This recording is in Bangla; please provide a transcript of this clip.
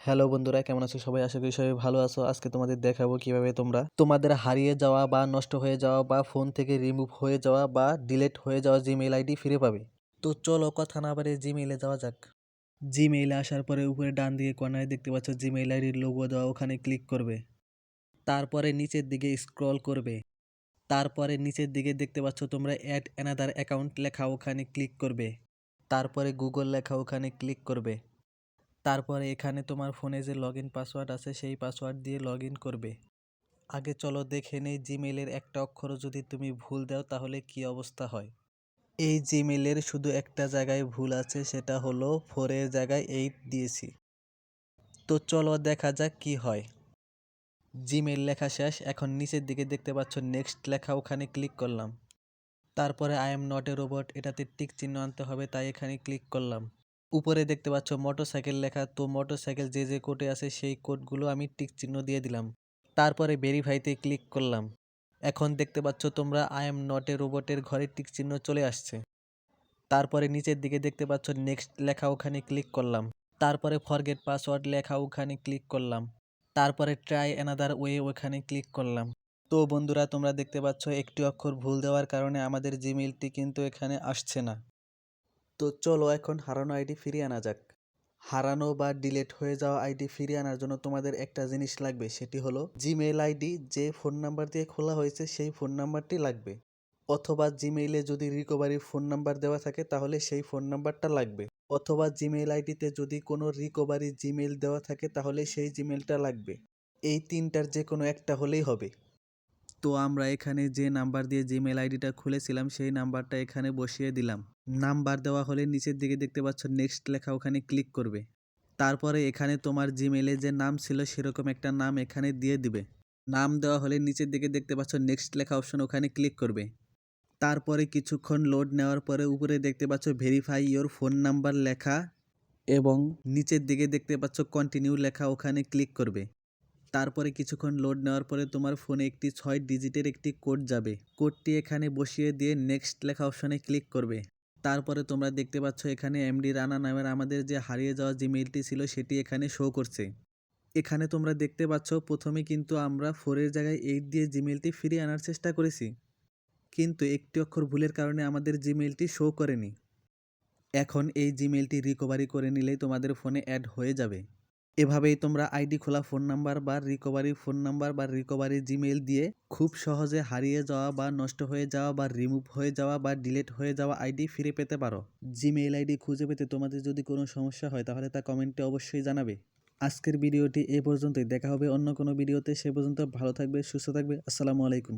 হ্যালো বন্ধুরা, কেমন আছো? সবাই আশা করি সবাই ভালো আছো। আজকে তোমাদের দেখাবো কীভাবে তোমরা তোমাদের হারিয়ে যাওয়া বা নষ্ট হয়ে যাওয়া বা ফোন থেকে রিমুভ হয়ে যাওয়া বা ডিলেট হয়ে যাওয়া জিমেইল আইডি ফিরে পাবে। তো চলো কথা না পারে জিমেইলে যাওয়া যাক। জিমেইলে আসার পরে উপরে ডান দিকে কর্নারে দেখতে পাচ্ছ জিমেইল আইডির লোগো দেওয়া, ওখানে ক্লিক করবে। তারপরে নিচের দিকে স্ক্রল করবে। তারপরে নিচের দিকে দেখতে পাচ্ছ তোমরা অ্যাড অ্যানাদার অ্যাকাউন্ট লেখা, ওখানে ক্লিক করবে। তারপরে গুগল লেখা, ওখানে ক্লিক করবে। তারপরে এখানে তোমার ফোনে যে লগ ইন পাসওয়ার্ড আছে, সেই পাসওয়ার্ড দিয়ে লগ ইন করবে। আগে চলো দেখে নেই জিমেলের একটা অক্ষরও যদি তুমি ভুল দাও, তাহলে কি অবস্থা হয়? এই জিমেলের শুধু একটা জায়গায় ভুল আছে, সেটা হলো ফোরের জায়গায় এইট দিয়েছি। তো চলো দেখা যাক কি হয়। জিমেল লেখা শেষ, এখন নিচের দিকে দেখতে পাচ্ছ নেক্সট লেখা, ওখানে ক্লিক করলাম। তারপরে I am not a robot এটাতে টিক চিহ্ন আনতে হবে, তাই এখানে ক্লিক করলাম। উপরে দেখতে পাচ্ছ মোটরসাইকেল লেখা। তো মোটরসাইকেল যে যে কোডে আছে সেই কোডগুলো আমি টিক চিহ্ন দিয়ে দিলাম। তারপরে ভেরিফাইতে ক্লিক করলাম। এখন দেখতে পাচ্ছ তোমরা আই এম নট এ রোবটের ঘরে টিক চিহ্ন চলে আসছে। তারপরে নিচের দিকে দেখতে পাচ্ছ নেক্সট লেখা ওখানে ক্লিক করলাম। তারপরে ফরগেট পাসওয়ার্ড লেখা ওখানে ক্লিক করলাম। তারপরে ট্রাই অ্যানাদার ওয়ে ওখানে ক্লিক করলাম। তো বন্ধুরা, তোমরা দেখতে পাচ্ছ একটি অক্ষর ভুল দেওয়ার কারণে আমাদের জিমেলটি কিন্তু এখানে আসছে না। তো চলো এখন হারানো আইডি ফিরিয়ে আনা যাক। হারানো বা ডিলেট হয়ে যাওয়া আইডি ফিরিয়ে আনার জন্য তোমাদের একটা জিনিস লাগবে, সেটি হলো জিমেইল আইডি, যে ফোন নাম্বার দিয়ে খোলা হয়েছে সেই ফোন নাম্বারটি লাগবে। অথবা জিমেইলে যদি রিকভারির ফোন নাম্বার দেওয়া থাকে, তাহলে সেই ফোন নাম্বারটা লাগবে। অথবা জিমেইল আইডিতে যদি কোনো রিকভারি জিমেইল দেওয়া থাকে, তাহলে সেই জিমেইলটা লাগবে। এই তিনটার যে কোনো একটা হলেই হবে। তো আমরা এখানে যে নাম্বার দিয়ে জিমেল আইডিটা খুলেছিলাম, সেই নাম্বারটা এখানে বসিয়ে দিলাম। নাম্বার দেওয়া হলে নিচের দিকে দেখতে পাচ্ছ নেক্সট লেখা ওখানে ক্লিক করবে। তারপরে এখানে তোমার জিমেলে যে নাম ছিল, সেরকম একটা নাম এখানে দিয়ে দিবে। নাম দেওয়া হলে নিচের দিকে দেখতে পাচ্ছ নেক্সট লেখা অপশন ওখানে ক্লিক করবে। তারপরে কিছুক্ষণ লোড নেওয়ার পরে উপরে দেখতে পাচ্ছ ভেরিফাই ইওর ফোন নাম্বার লেখা এবং নিচের দিকে দেখতে পাচ্ছ কন্টিনিউ লেখা ওখানে ক্লিক করবে। তারপরে কিছুক্ষণ লোড নেওয়ার পরে তোমার ফোনে একটি ছয় ডিজিটের একটি কোড যাবে। কোডটি এখানে বসিয়ে দিয়ে নেক্সট লেখা অপশনে ক্লিক করবে। তারপরে তোমরা দেখতে পাচ্ছ এখানে এমডি রানা নামের আমাদের যে হারিয়ে যাওয়া জিমেইলটি ছিল সেটি এখানে শো করছে। এখানে তোমরা দেখতে পাচ্ছ প্রথমে কিন্তু আমরা ফোরের জায়গায় এইট দিয়ে জিমেইলটি ফিরিয়ে আনার চেষ্টা করেছি। কিন্তু একটি অক্ষর ভুলের কারণে আমাদের জিমেইলটি শো করেনি। এখন এই জিমেইলটি রিকভারি করে নিলেই তোমাদের ফোনে অ্যাড হয়ে যাবে। এভাবেই তোমরা আইডি খোলা ফোন নাম্বার বা রিকভারি ফোন নাম্বার বা রিকভারি জিমেইল দিয়ে খুব সহজে হারিয়ে যাওয়া বা নষ্ট হয়ে যাওয়া বা রিমুভ হয়ে যাওয়া বা ডিলিট হয়ে যাওয়া আইডি ফিরে পেতে পারো। জিমেইল আইডি খুঁজে পেতে তোমাদের যদি কোনো সমস্যা হয় তাহলে তা কমেন্টে অবশ্যই জানাবে। আজকের ভিডিওটি এ পর্যন্তই। দেখা হবে অন্য কোনো ভিডিওতে। সে পর্যন্ত ভালো থাকবে, সুস্থ থাকবে। আসসালামু আলাইকুম।